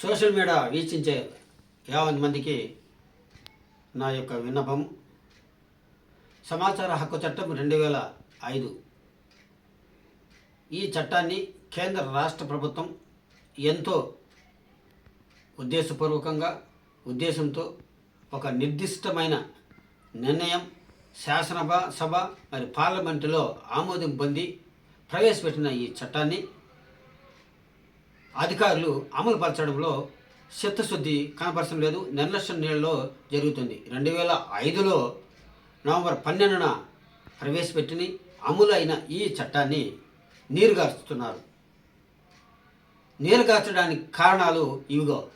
Social media వీక్షించే యావన్ మందికి నా యొక్క విన్నపం. సమాచార హక్కు చట్టం రెండు వేల ఐదు. ఈ చట్టాన్ని కేంద్ర రాష్ట్ర ప్రభుత్వం ఎంతో ఉద్దేశపూర్వకంగా ఉద్దేశంతో ఒక నిర్దిష్టమైన నిర్ణయం శాసనసభ సభ మరి పార్లమెంటులో ఆమోదం పొంది ప్రవేశపెట్టిన ఈ చట్టాన్ని అధికారులు అమలు పరచడంలో చిత్తశుద్ధి కనపరచడం లేదు. నిర్లక్ష్యం నీళ్ళలో జరుగుతుంది. రెండు వేల ఐదులో నవంబర్ పన్నెండున ప్రవేశపెట్టిన అమలు అయిన ఈ చట్టాన్ని నీరుగార్చుతున్నారు. నీరుగార్చడానికి కారణాలు ఇవిగో.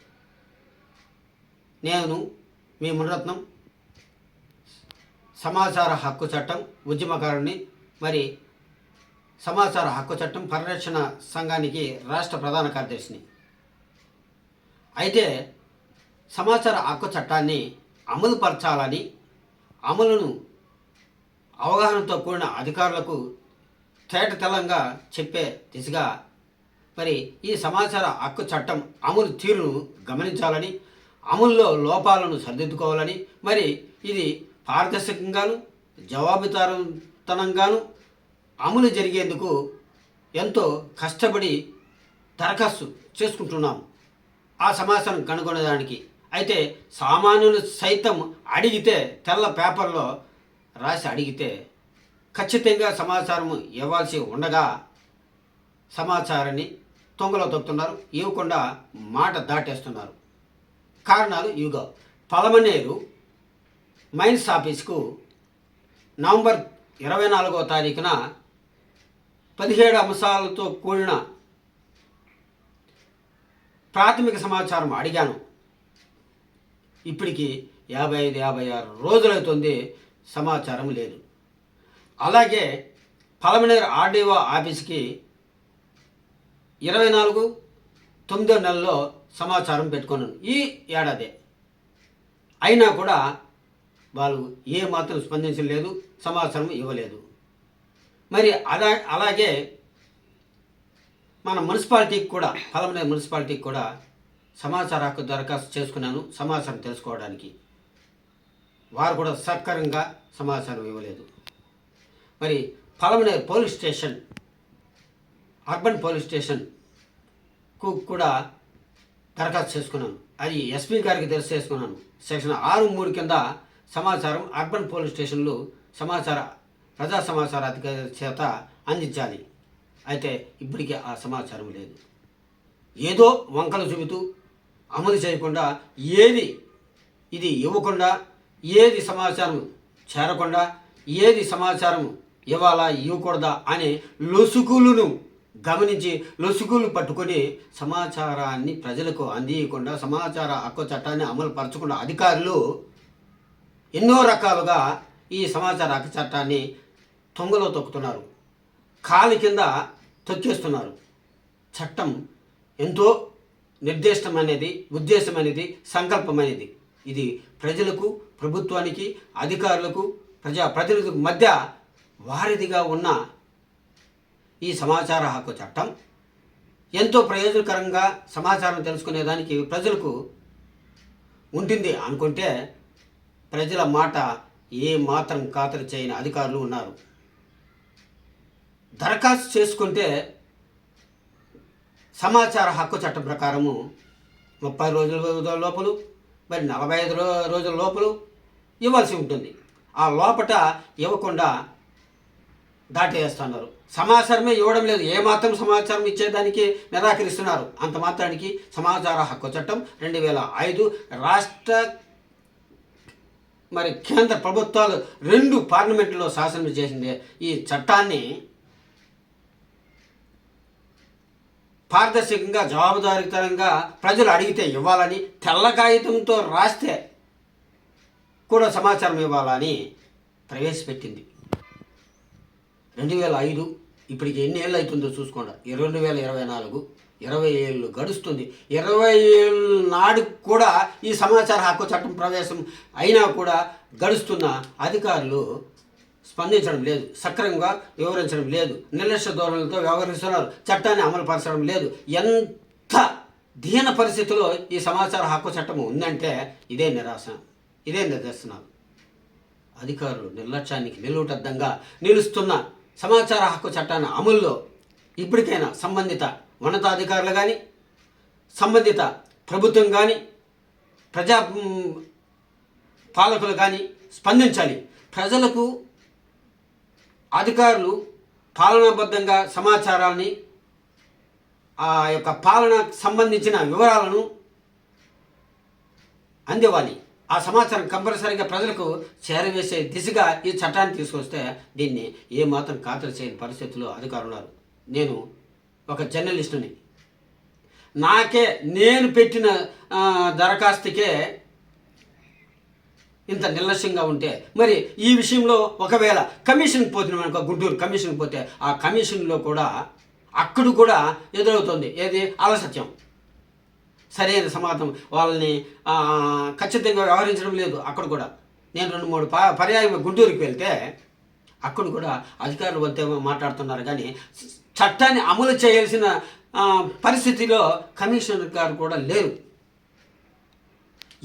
నేను మీ మునరత్నం సమాచార హక్కు చట్టం ఉద్యమకారుని మరి సమాచార హక్కు చట్టం పరిరక్షణ సంఘానికి రాష్ట్ర ప్రధాన కార్యదర్శిని. అయితే సమాచార హక్కు చట్టాన్ని అమలు పరచాలని అమలును అవగాహనతో కూడిన అధికారులకు తేట తెల్లంగా చెప్పే దిశగా మరి ఈ సమాచార హక్కు చట్టం అమలు తీరును గమనించాలని అమల్లో లోపాలను సరిదిద్దుకోవాలని మరి ఇది పారదర్శకంగాను జవాబుదారుతనంగాను అమలు జరిగేందుకు ఎంతో కష్టపడి దరఖాస్తు చేసుకుంటున్నాం. ఆ సమాచారం కనుగొనడానికి. అయితే సామాన్యులు సైతం అడిగితే తెల్ల పేపర్లో రాసి అడిగితే ఖచ్చితంగా సమాచారం ఇవ్వాల్సి ఉండగా సమాచారాన్ని తొంగలో తొక్కుతున్నారు. ఇవ్వకుండా మాట దాటేస్తున్నారు. కారణాలు ఇవిగో. పలమనేరు మైన్స్ ఆఫీస్కు నవంబర్ ఇరవై నాలుగో తారీఖున పదిహేడు అంశాలతో కూడిన ప్రాథమిక సమాచారం అడిగాను. ఇప్పటికి యాభై ఐదు యాభై ఆరు రోజులవుతుంది సమాచారం లేదు. అలాగే పలమనేరు ఆర్డీఓ ఆఫీస్కి ఇరవై నాలుగు తొమ్మిదో నెలలో సమాచారం పెట్టుకున్నాను. ఈ ఏడాది. అయినా కూడా వాళ్ళు ఏ మాత్రం స్పందించలేదు సమాచారం ఇవ్వలేదు. మరి అలా అలాగే మన మున్సిపాలిటీకి కూడా పలమనేరు మున్సిపాలిటీకి కూడా సమాచార హక్కు దరఖాస్తు చేసుకున్నాను సమాచారం తెలుసుకోవడానికి. వారు కూడా సక్రమంగా సమాచారం ఇవ్వలేదు. మరి Palamaneru police station urban police స్టేషన్కు కూడా దరఖాస్తు చేసుకున్నాను. అది ఎస్పీ గారికి తెలిసి చేసుకున్నాను. సెక్షన్ ఆరు మూడు కింద సమాచారం అర్బన్ పోలీస్ స్టేషన్లు సమాచార ప్రజా సమాచార అధికారి చేత అందించాలి. అయితే ఇప్పటికీ ఆ సమాచారం లేదు. ఏదో వంకలు చూపుతూ అమలు చేయకుండా ఏది ఇది ఇవ్వకుండా ఏది సమాచారం చేరకుండా ఏది సమాచారం ఇవ్వాలా ఇవ్వకూడదా అనే లొసుకులను గమనించి లొసుగులు పట్టుకొని సమాచారాన్ని ప్రజలకు అందియకుండా సమాచార హక్కు చట్టాన్ని అమలు పరచకుండా అధికారులు ఎన్నో రకాలుగా ఈ సమాచార హక్కు చట్టాన్ని తొంగలో తొక్కుతున్నారు. కాలి కింద తొక్కేస్తున్నారు. చట్టం ఎంతో నిర్దిష్టమైనది ఉద్దేశమైనది సంకల్పమైనది. ఇది ప్రజలకు ప్రభుత్వానికి అధికారులకు ప్రజా ప్రతినిధులకు మధ్య వారిదిగా ఉన్న ఈ సమాచార హక్కు చట్టం. ఎంతో ప్రయోజనకరంగా సమాచారం తెలుసుకునేదానికి ప్రజలకు ఉంటుంది అనుకుంటే ప్రజల మాట ఏ మాత్రం ఖాతరు చేయని అధికారులు ఉన్నారు. దరఖాస్తు చేసుకుంటే సమాచార హక్కు చట్టం ప్రకారము ముప్పై రోజుల లోపలు మరి నలభై ఐదు రోజుల లోపలు ఇవ్వాల్సి ఉంటుంది. ఆ లోపట ఇవ్వకుండా దాటేస్తున్నారు. సమాచారమే ఇవ్వడం లేదు. ఏమాత్రం సమాచారం ఇచ్చేదానికి నిరాకరిస్తున్నారు. అంత మాత్రానికి సమాచార హక్కు చట్టం రెండు వేల ఐదు రాష్ట్ర మరి కేంద్ర ప్రభుత్వాలు రెండు పార్లమెంట్లో శాసనం చేసిందే. ఈ చట్టాన్ని పారదర్శకంగా జవాబుదారీతనంగా ప్రజలు అడిగితే ఇవ్వాలని తెల్ల కాగితంతో రాస్తే కూడా సమాచారం ఇవ్వాలని ప్రవేశపెట్టింది. రెండు వేల ఐదు ఇప్పటికి ఎన్ని ఏళ్ళు అవుతుందో చూసుకోండి. రెండు వేల ఇరవై నాలుగు ఇరవై ఏళ్ళు గడుస్తుంది. ఇరవై ఏళ్ళు నాడు కూడా ఈ సమాచార హక్కు చట్టం ప్రవేశం అయినా కూడా గడుస్తున్న అధికారులు స్పందించడం లేదు. సక్రమంగా వివరించడం లేదు. నిర్లక్ష్య ధోరణులతో వ్యవహరిస్తున్నారు. చట్టాన్ని అమలు పరచడం లేదు. ఎంత దీన పరిస్థితిలో ఈ సమాచార హక్కు చట్టం ఉందంటే ఇదే నిరాశ. ఇదే నిదర్శనాలు అధికారులు నిర్లక్ష్యానికి నిలువుటద్దంగా నిలుస్తున్న సమాచార హక్కు చట్టాన్ని అమల్లో ఇప్పటికైనా సంబంధిత ఉన్నతాధికారులు కానీ సంబంధిత ప్రభుత్వం కానీ ప్రజా పాలకులు కానీ స్పందించాలి. ప్రజలకు అధికారులు పాలనాబద్ధంగా సమాచారాన్ని ఆ యొక్క పాలనకు సంబంధించిన వివరాలను అందివ్వాలి ఆ సమాచారం కంపల్సరీగా ప్రజలకు చేరవేసే దిశగా ఈ చట్టాన్ని తీసుకొస్తే దీన్ని ఏ మాత్రం ఖాతరు చేయని పరిస్థితుల్లో అధికారులు ఉన్నారు నేను ఒక జర్నలిస్టుని. నాకే నేను పెట్టిన దరఖాస్తుకే ఇంత నిర్లక్ష్యంగా ఉంటే మరి ఈ విషయంలో ఒకవేళ కమిషన్కి పోతున్నాం అనుకో గుంటూరు కమిషన్కి పోతే ఆ కమిషన్లో కూడా అక్కడ కూడా ఎదురవుతుంది. ఏది? అలసత్యం. సరైన సమాధానం వాళ్ళని ఖచ్చితంగా వ్యవహరించడం లేదు అక్కడ కూడా. నేను రెండు మూడు ప పర్యాయం గుంటూరుకి వెళ్తే అక్కడ కూడా అధికారులు వంతే మాట్లాడుతున్నారు. కానీ చట్టాన్ని అమలు చేయాల్సిన పరిస్థితిలో కమిషనర్ గారు కూడా లేరు.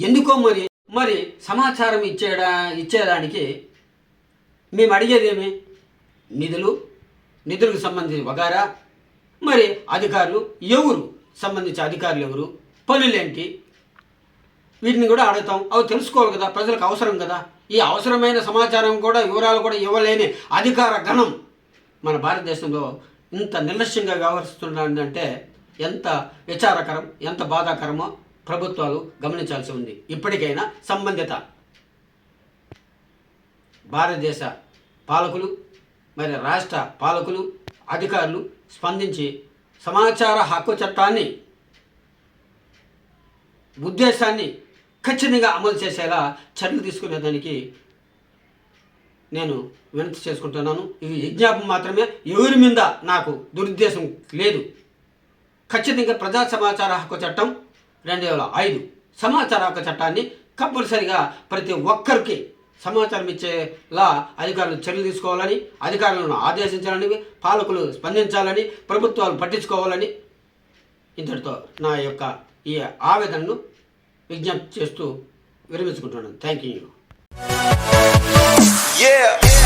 ఎందుకో మరి మరి సమాచారం ఇచ్చేడా ఇచ్చేదానికి మేము అడిగేదేమి నిధులు నిధులకు సంబంధించి వగారా? మరి అధికారులు ఎవరు? సంబంధించిన అధికారులు ఎవరు? పనులేంటి? వీటిని కూడా అడుగుతాం. అవి తెలుసుకోవాలి కదా ప్రజలకు అవసరం కదా. ఈ అవసరమైన సమాచారం కూడా వివరాలు కూడా ఇవ్వలేని అధికార గణం మన భారతదేశంలో ఇంత నిర్లక్ష్యంగా వ్యవహరిస్తున్నాడంటే ఎంత విచారకరం ఎంత బాధాకరమో ప్రభుత్వాలు గమనించాల్సి ఉంది. ఇప్పటికైనా సంబంధిత భారతదేశ పాలకులు మరి రాష్ట్ర పాలకులు అధికారులు స్పందించి సమాచార హక్కు చట్టాన్ని ఉద్దేశాన్ని ఖచ్చితంగా అమలు చేసేలా చర్యలు తీసుకునేదానికి నేను వినతి చేసుకుంటున్నాను. ఇది విజ్ఞాపం మాత్రమే ఎవరి మీద నాకు దురుద్దేశం లేదు. ఖచ్చితంగా ప్రజా సమాచార హక్కు చట్టం రెండు వేల ఐదు సమాచార హక్కు చట్టాన్ని కంపల్సరిగా ప్రతి ఒక్కరికి సమాచారం ఇచ్చేలా అధికారులు చర్యలు తీసుకోవాలని అధికారులను ఆదేశించాలని పాలకులు స్పందించాలని ప్రభుత్వాలు పట్టించుకోవాలని ఇంతటితో నా యొక్క ఈ ఆవేదనను విజ్ఞప్తి చేస్తూ విరమించుకుంటున్నాను థ్యాంక్ యూ Yeah.